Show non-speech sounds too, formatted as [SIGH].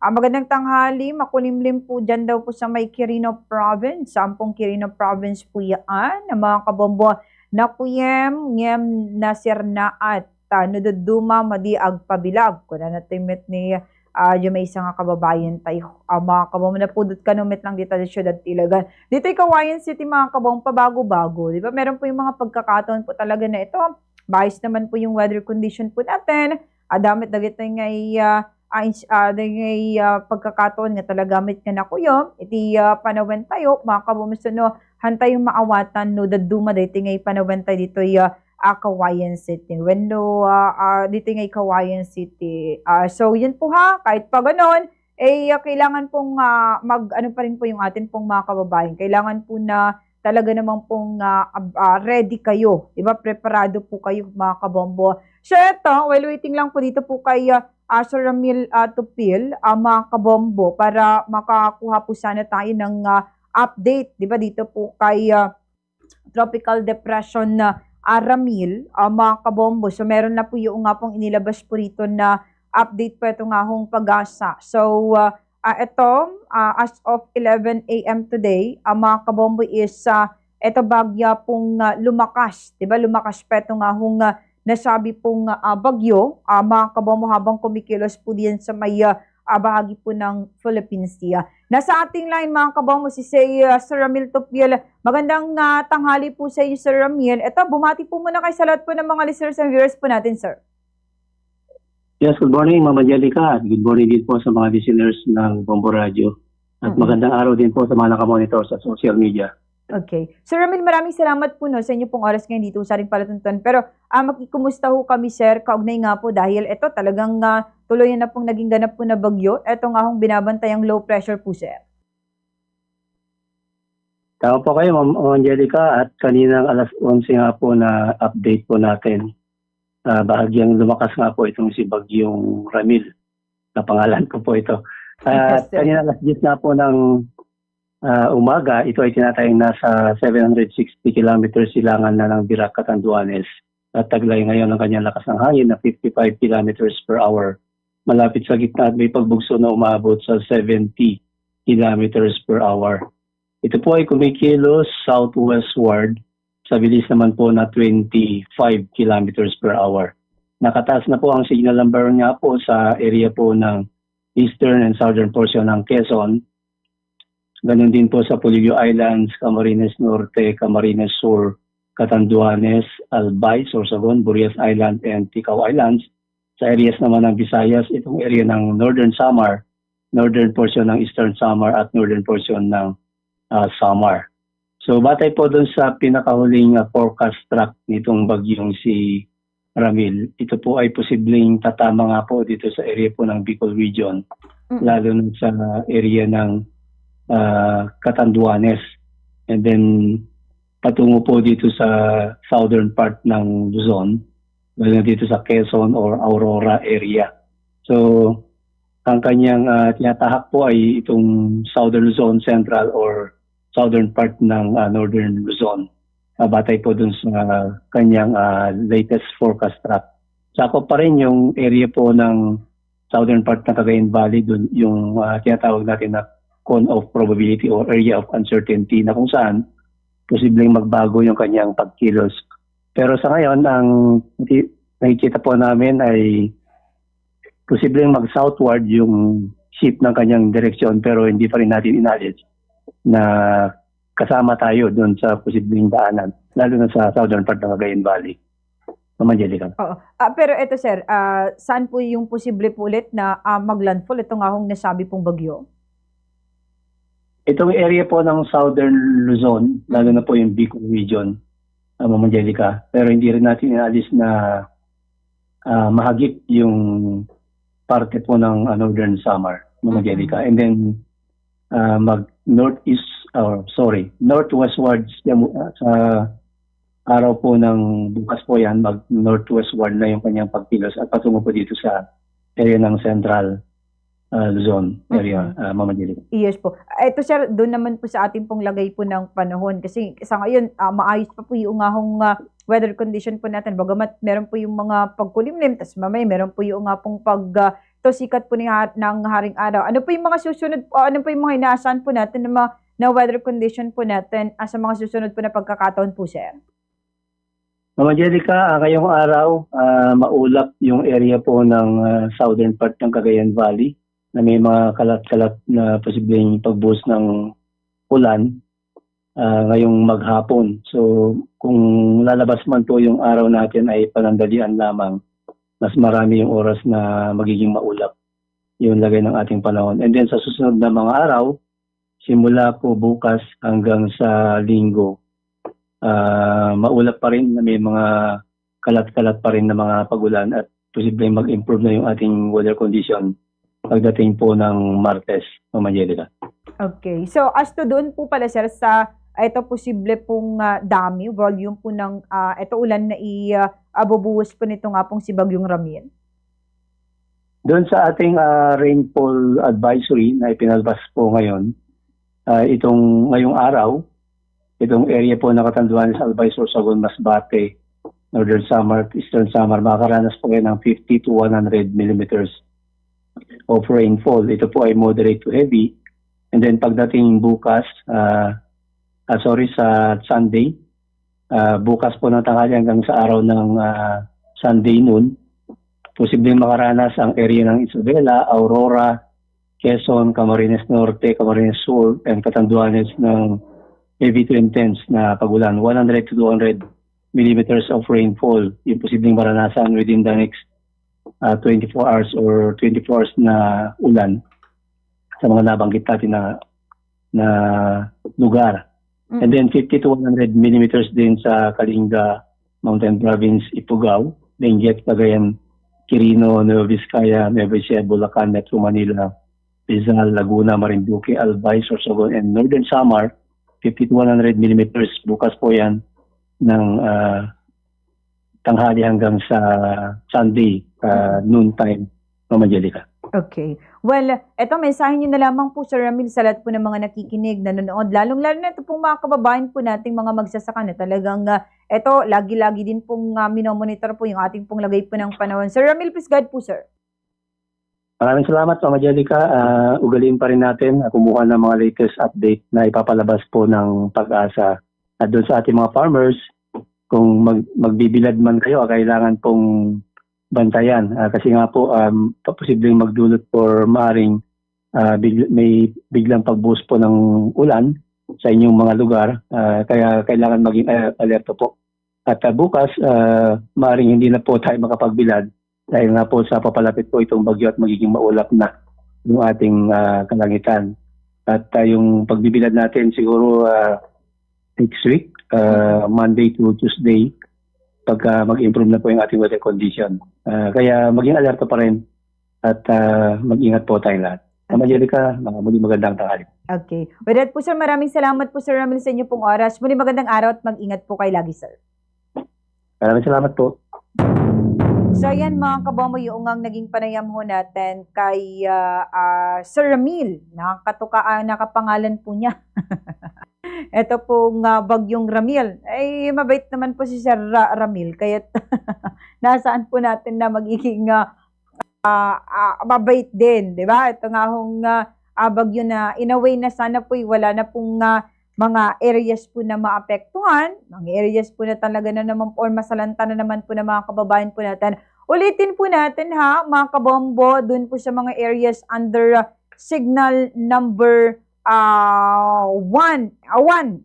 Ah, magandang tanghali, makulimlim po dyan daw po sa may Quirino Province. Sampung Quirino Province po yan, ng mga kabombo na kuyem, ngem na at uh, naduduma madi agpabilag. Kuna na timit ni uh, yung may isang kababayan tayo. Uh, mga kabombo na pudot ka numit lang dito sa syudad Tilagan. Dito ay Kawayan City mga kabombo, pabago-bago. Di ba? Meron po yung mga pagkakataon po talaga na ito. Bayos naman po yung weather condition po natin. Adamit dagit ngay uh, ay uh, ngay uh, pagkakataon nga talaga gamit nga na kuyo iti uh, panawen tayo mga kabumusto no? Hantay yung maawatan no? Daduma dito ngay panawen tayo dito uh, uh, Kawayan City. When no uh, uh, dito ngay Kawayan City. Uh, so yun po ha? Kahit pa ganon eh uh, kailangan pong uh, mag ano pa rin po yung atin pong mga kababayan. Kailangan po na talaga namang pong uh, uh, ready kayo, 'di ba? Preparado po kayo mga kabombo. So ito, while waiting lang po dito po kay uh, uh, Sir Ramil uh, Tupil, uh, mga kabombo, para makakuha po sana tayo ng uh, update, 'di ba? Dito po kay uh, Tropical Depression na uh, Ramil, uh, mga kabombo. So meron na po yung nga pong inilabas po rito na update po ito nga pag-asa. So uh, Uh, ito, uh, as of 11 a.m. today, uh, mga kabombo is uh, ito bagya pong uh, lumakas. Diba? Lumakas pa ito nga hong uh, nasabi pong uh, bagyo. Uh, mga kabombo habang kumikilos po diyan sa may uh, bahagi po ng Philippines. Uh. Nasa ating line mga kabombo si say, uh, Sir Ramil Topiel. Magandang uh, tanghali po sa iyo Sir Ramil. Ito, bumati po muna kay sa lahat po ng mga listeners and viewers po natin, Sir. Yes, good morning, Mama Angelica. Good morning din po sa mga listeners ng Bombo Radio. At Mm. magandang araw din po sa mga nakamonitor sa social media. Okay. Sir Ramil, maraming salamat po no, sa inyo pong oras ngayon dito sa ating palatuntunan. Pero ah, makikumusta ho kami, sir, kaugnay nga po dahil ito talagang uh, tuloy na pong naging ganap po na bagyo. Ito nga hong binabantayang low pressure po, sir. Tama po kayo, Ma'am Ma'am Angelica. At kaninang alas 11 nga po na update po natin. Uh, bahagyang lumakas nga po itong si Bagyong Ramil. Na pangalan ko po ito. At sir. kanina alas 10 nga po ng ah, umaga, ito ay tinatayang nasa 760 kilometers silangan na ng Dirac, Catanduanes. At taglay ngayon ang kanyang lakas ng hangin na 55 kilometers per hour. Malapit sa gitna at may pagbugso na umabot sa 70 kilometers per hour. Ito po ay kumikilos southwestward sa bilis naman po na 25 kilometers per hour. Nakataas na po ang signal number nga po sa area po ng eastern and southern portion ng Quezon. Ganon din po sa Polillo Islands, Camarines Norte, Camarines Sur, Catanduanes, Albay, Sorsogon, Burias Island, and Ticao Islands. Sa areas naman ng Visayas, itong area ng Northern Samar, northern portion ng Eastern Samar at northern portion ng uh, Samar. So batay po doon sa pinakahuling uh, forecast track nitong bagyong si Ramil, ito po ay posibleng tatama nga po dito sa area po ng Bicol region, Mm. lalo na sa area ng uh, Catanduanes. And then patungo po dito sa southern part ng Luzon, lalo na dito sa Quezon or Aurora area. So ang kanyang uh, tinatahak po ay itong southern Luzon, central or southern part ng uh, northern Luzon. Uh, batay po dun sa uh, kanyang uh, latest forecast track. Sakop pa rin yung area po ng southern part ng Cagayan Valley, dun yung uh, tinatawag natin na cone of probability or area of uncertainty na kung saan posibleng magbago yung kanyang pagkilos. Pero sa ngayon, ang nakikita po namin ay posibleng mag-southward yung shift ng kanyang direksyon pero hindi pa rin natin inalis na kasama tayo doon sa posibleng daanan, lalo na sa southern part ng Cagayan Valley. Ma'am Angelica. Oo. Ah, pero ito, sir, ah, saan po yung posible po ulit na ah, maglandfall? Ito nga hong nasabi pong bagyo. Itong area po ng southern Luzon, lalo na po yung Bicol region, uh, Ma'am Angelica, pero hindi rin natin inalis na ah, mahagip yung parte po ng ah, northern Samar, Ma'am Mhm. Angelica. And then ah, mag northeast or sorry, northwestward siya mo- ah, sa araw po ng bukas po yan, mag northwestward na yung kanyang pagkilos at patungo po dito sa area ng central ah, Luzon area, uh, Ma'am Angelica. Yes po. Ito sir, doon naman po sa ating pong lagay po ng panahon. Kasi sa ngayon, ah, maayos pa po yung nga hong ah, weather condition po natin. Bagamat meron po yung mga pagkulimlim, tas mamay meron po yung nga pong pag ah, to sikat po ni ng haring araw. Ano po yung mga susunod po, ano po yung mga inaasahan po natin na, mga, na weather condition po natin ah, sa mga susunod po na pagkakataon po, sir? Mama Angelica, ah, ngayong araw, ah, maulap yung area po ng ah, southern part ng Cagayan Valley na may mga kalat-kalat na posibleng pagbuhos ng ulan ah, ngayong maghapon. So kung lalabas man po yung araw natin ay panandalian lamang, mas marami yung oras na magiging maulap yung lagay ng ating panahon. And then sa susunod na mga araw, simula po bukas hanggang sa linggo, ah, maulap pa rin na may mga kalat-kalat pa rin na mga pagulan at posibleng mag-improve na yung ating weather condition pagdating po ng Martes, Mama Angelica. Okay. So, as to doon po pala, sir, sa ito posible pong ah, dami, volume po ng ah, ito ulan na i-abubuhos po nito nga pong si Bagyong Ramil. Doon sa ating ah, rainfall advisory na ipinalabas po ngayon, ah, itong ngayong araw, itong area po na katanduan sa Albay, Sorsogon, Masbate, Northern Samar, Eastern Samar, makakaranas po kayo ng 50 to 100 millimeters of rainfall. Ito po ay moderate to heavy. And then pagdating bukas, ah, ah, sorry, sa Sunday, ah, bukas po ng tanghali hanggang sa araw ng ah, Sunday noon, posibleng makaranas ang area ng Isabela, Aurora, Quezon, Camarines Norte, Camarines Sur, and Catanduanes ng heavy to intense na pagulan. 100 to 200 millimeters of rainfall yung posibleng maranasan within the next uh, 24 hours or 24 hours na ulan sa mga nabanggit natin na na lugar. Mm. And then 50 to 100 millimeters din sa Kalinga Mountain Province, Ifugao, Benguet, Cagayan, Quirino, Nueva Vizcaya, Nueva Ecija, Bulacan, Metro Manila, Rizal, Laguna, Marinduque, Albay, Sorsogon, and Northern Samar, 50 to 100 millimeters. Bukas po yan ng ah, tanghali hanggang sa Sunday, uh, noon time, Mama Angelica. Okay. Well, eto mensahe niyo na lamang po Sir Ramil sa lahat po ng mga nakikinig, nanonood, lalong-lalo na ito pong mga kababayan po nating mga magsasaka na talagang uh, lagi-lagi din pong uh, minomonitor po yung ating pong lagay po ng panahon. Sir Ramil, please guide po, sir. Maraming salamat, Mama Angelica. Ah, ugaliin pa rin natin uh, kumuha ng mga latest update na ipapalabas po ng pag-asa. At doon sa ating mga farmers, kung mag, magbibilad man kayo, kailangan pong bantayan. Ah, kasi nga po, um, posibleng magdulot for maaring ah, bigl- may biglang pagbuhos po ng ulan sa inyong mga lugar. Ah, kaya kailangan maging ah, alerto po. At ah, bukas, ah, maaring hindi na po [LAUGHS] tayo makapagbilad dahil nga po sa papalapit po itong bagyo at magiging maulap na yung ating ah, kalangitan. At ah, yung pagbibilad natin siguro ah, next week, ah, Monday to Tuesday, pagka mag-improve na po yung ating weather condition. Ah, kaya maging alerto pa rin at ah, mag-ingat po tayo lahat. Mama Angelica, mga muli magandang tanghali. Okay. With that po, sir, maraming salamat po, Sir Ramil, sa inyo pong oras. Muli magandang araw at mag-ingat po kayo lagi, sir. Maraming salamat po. So ayan mga kabomo, yung ang naging panayam ho natin kay ah, ah, Sir Ramil. Nakakatuka, ah, nakapangalan po niya. [LAUGHS] [LAUGHS] Ito pong ah, bagyong Ramil. Ay, mabait naman po si Sir Ra- Ramil. Kaya [LAUGHS] nasaan po natin na magiging ah, ah, ah, mabait din. di ba? Ito nga hong ah, bagyo na in a way na sana po wala na pong ah, mga areas po na maapektuhan, mga areas po na talaga na naman or masalanta na naman po ng mga kababayan po natin. Ulitin po natin ha, mga kabombo, dun po sa mga areas under uh, signal number uh, 1, uh, 1,